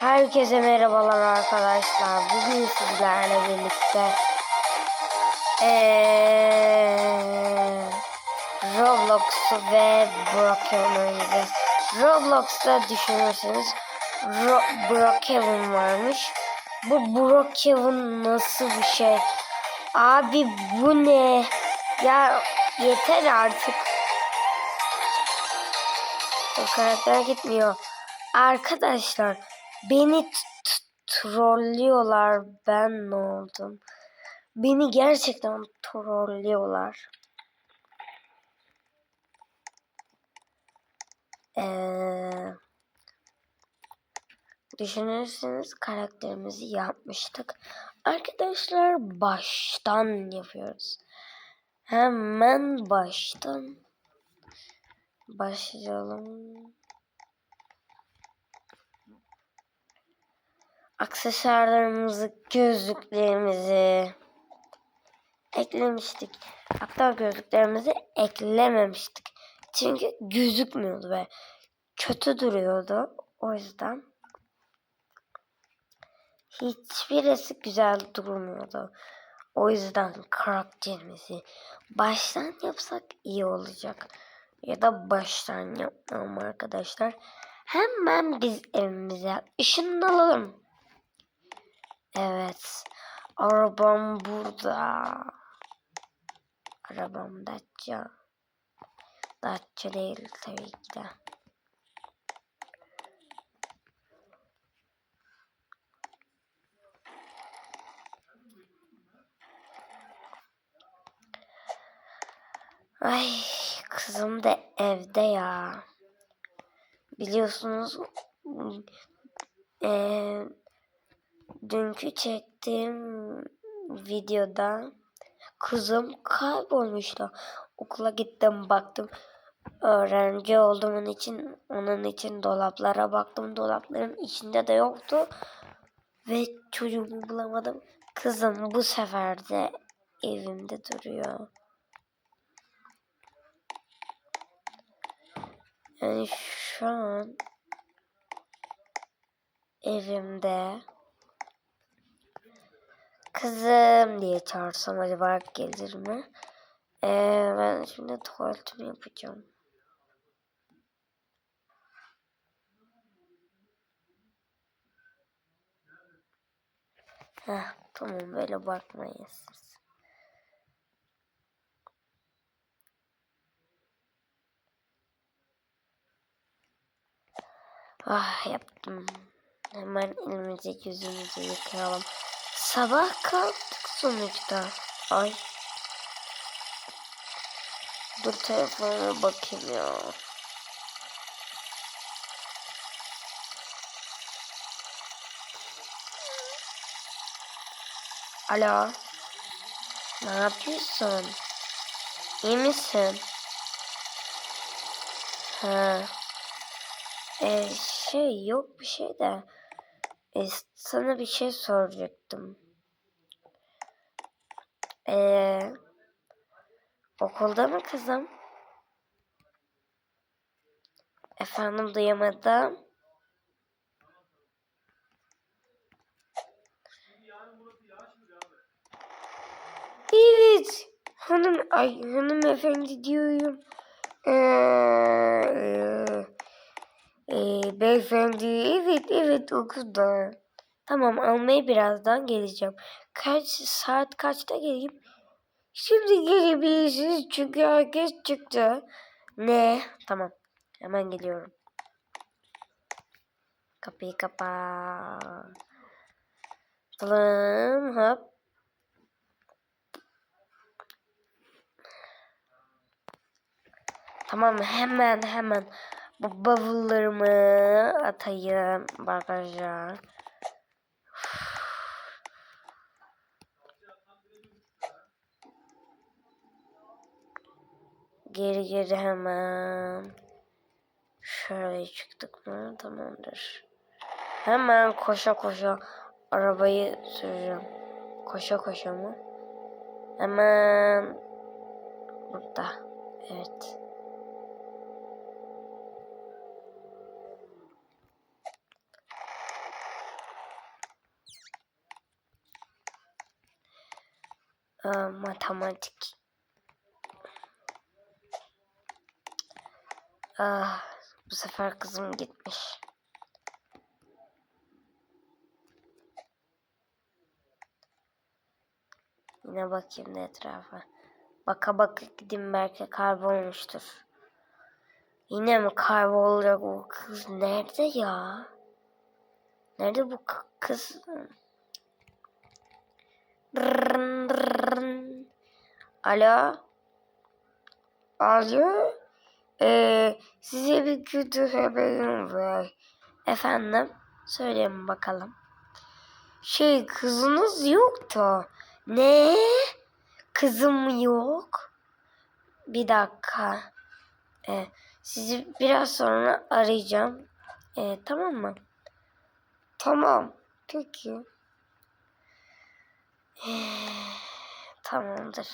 Herkese merhabalar arkadaşlar. Bugün sizlerle birlikte eee Roblox ve Brookhaven oynayacağız. Roblox'ta düşünürseniz Ro Brookhaven varmış. Bu Brookhaven nasıl bir şey? Abi bu ne? Ya yeter artık. O karakter gitmiyor. Arkadaşlar beni trollüyorlar. Ben ne oldum? Beni gerçekten trollüyorlar. Ee, düşünürseniz karakterimizi yapmıştık. Arkadaşlar baştan yapıyoruz. Hemen baştan başlayalım. Aksesuarlarımızı, gözlüklerimizi eklemiştik. Hatta gözlüklerimizi eklememiştik. Çünkü gözükmüyordu ve kötü duruyordu. O yüzden hiçbirisi güzel durmuyordu. O yüzden karakterimizi baştan yapsak iyi olacak. Ya da baştan yapmam arkadaşlar. Hemen biz evimize ışınlanalım. Evet. Arabam burada. Arabam Dacia. Dacia değil tabii ki de. Ay kızım da evde ya. Biliyorsunuz eee dünkü çektiğim videoda kızım kaybolmuştu. Okula gittim baktım. Öğrenci olduğum için onun için dolaplara baktım. Dolapların içinde de yoktu. Ve çocuğumu bulamadım. Kızım bu sefer de evimde duruyor. Yani şu an evimde kızım diye çağırsam acaba gelir mi? Ee, ben şimdi tuvaletimi yapacağım. Heh, tamam böyle bakmayın siz. Ah yaptım. Hemen elimizi yüzümüzü yıkayalım. Sabah kalktık sonuçta. Ay. Dur telefonuma bakayım ya. Alo. Ne yapıyorsun? İyi misin? Ha. Ee, şey yok bir şey de. Ee, sana bir şey soracaktım. Ee, okulda mı kızım? Efendim duyamadım. Evet. Hanım, ay hanımefendi diyorum. Ee, ee, beyefendi evet evet okulda. Tamam almaya birazdan geleceğim. Kaç saat kaçta geleyim? Şimdi gelebilirsiniz çünkü herkes çıktı. Ne? Tamam. Hemen geliyorum. Kapıyı kapa. Tamam hop. Tamam hemen hemen bu bavullarımı atayım bagaja. Geri geri hemen. Şöyle çıktık mı? Tamamdır. Hemen koşa koşa arabayı süreceğim. Koşa koşa mı? Hemen burada. Evet. Ee, matematik Ah, bu sefer kızım gitmiş. Yine bakayım da etrafa. Baka baka gideyim belki kaybolmuştur. Yine mi kaybolacak o kız? Nerede ya? Nerede bu kız? Alo? Alo? Ee, size bir kötü haberim var. Efendim? Söyleyin bakalım. Şey kızınız yok da. Ne? Kızım yok. Bir dakika. Ee, sizi biraz sonra arayacağım. Ee, tamam mı? Tamam. Peki. Ee, tamamdır.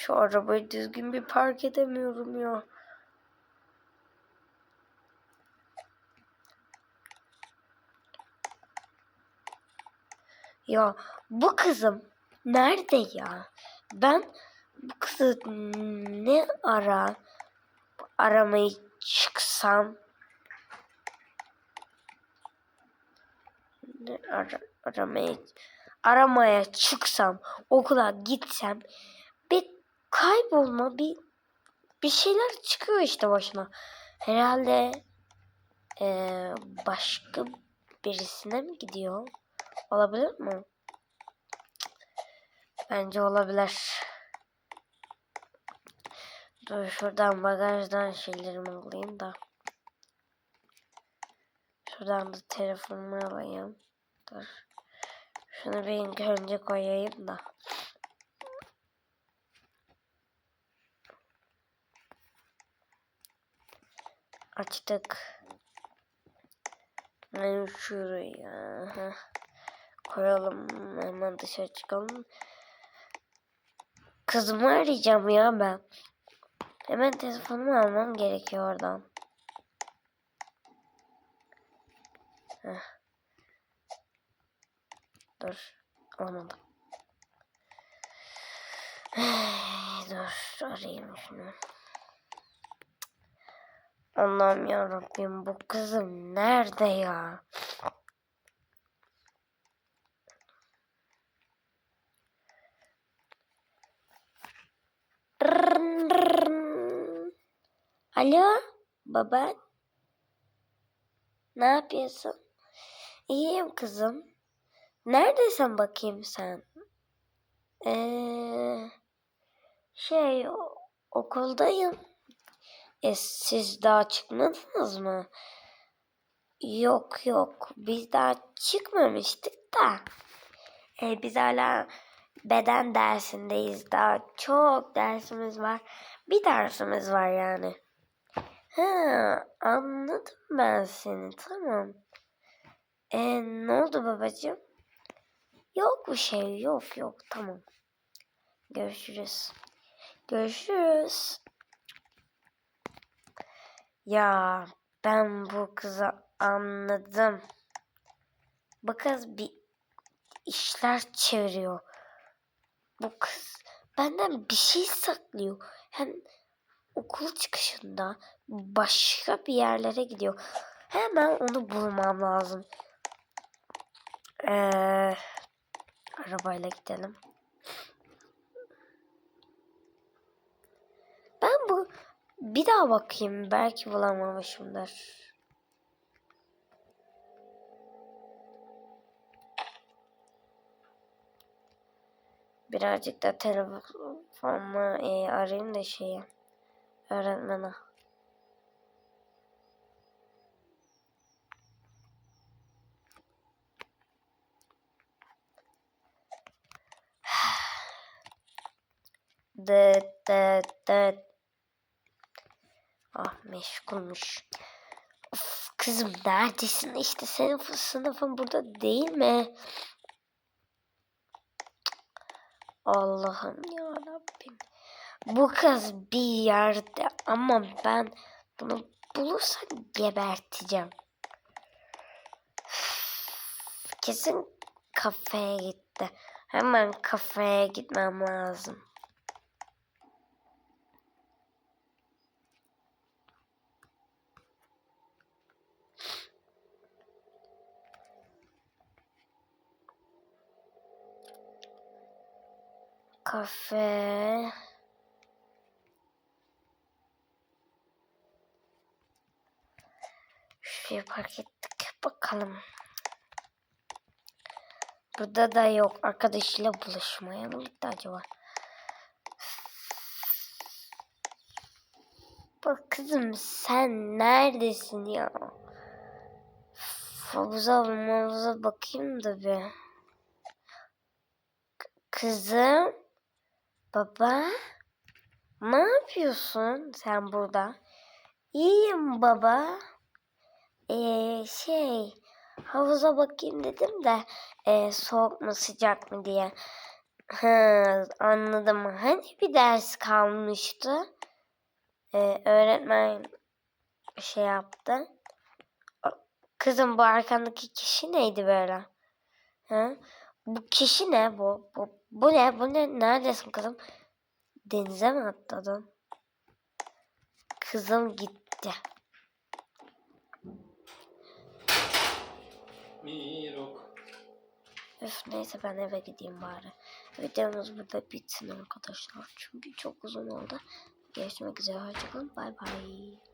Şu arabayı düzgün bir park edemiyorum ya. Ya bu kızım nerede ya? Ben bu kızı ne ara aramayı çıksam ne ara, aramaya aramaya çıksam okula gitsem bir kaybolma bir bir şeyler çıkıyor işte başına. Herhalde eee, başka birisine mi gidiyor? Olabilir mi? Bence olabilir. Dur şuradan bagajdan şeylerimi alayım da. Şuradan da telefonumu alayım. Dur. Şunu bir önce koyayım da. Açtık. Ben şuraya. Koyalım. Hemen dışarı çıkalım. Kızımı arayacağım ya ben. Hemen telefonumu almam gerekiyor oradan. Heh. Dur. Almadım. Dur arayayım şunu. Allah'ım yarabbim bu kızım nerede ya? Alo baba. Ne yapıyorsun? İyiyim kızım. Neredesin bakayım sen? Ee, şey okuldayım. E, siz daha çıkmadınız mı? Yok yok biz daha çıkmamıştık da. E, biz hala beden dersindeyiz. Daha çok dersimiz var. Bir dersimiz var yani. Ha, anladım ben seni. Tamam. E, ne oldu babacığım? Yok bir şey. Yok yok. Tamam. Görüşürüz. Görüşürüz. Ya ben bu kızı anladım. Bu kız bir işler çeviriyor. Bu kız benden bir şey saklıyor. Hem okul çıkışında başka bir yerlere gidiyor. Hemen onu bulmam lazım. Ee, arabayla gidelim. Ben bu bir daha bakayım. Belki bulamamışımdır. Birazcık da telefonla e, arayayım da şeyi öğretmene. Dıt dıt dıt. Ah meşgulmuş. Of, kızım neredesin? İşte senin sınıfın burada değil mi? Allah'ım ya Rabbim. Bu kız bir yerde ama ben bunu bulursam geberteceğim. Kesin kafeye gitti. Hemen kafeye gitmem lazım. Kafe. Şuraya park ettik. Bakalım. Burada da yok. Arkadaşıyla buluşmaya mı gitti acaba? Bak kızım sen neredesin ya? Havuza havuza bakayım da bir. Kızım. Baba. Ne yapıyorsun sen burada? İyiyim baba. Ee, şey havuza bakayım dedim de e, soğuk mu sıcak mı diye. Ha, anladım. Hani bir ders kalmıştı. Ee, öğretmen şey yaptı. Kızım bu arkandaki kişi neydi böyle? Ha? Bu kişi ne bu? Bu, bu ne? Bu ne? Neredesin kızım? Denize mi atladın? Kızım gitti. Mirok. Öf neyse ben eve gideyim bari. Videomuz burada bitsin arkadaşlar. Çünkü çok uzun oldu. Görüşmek üzere. Hoşçakalın. Bay bay.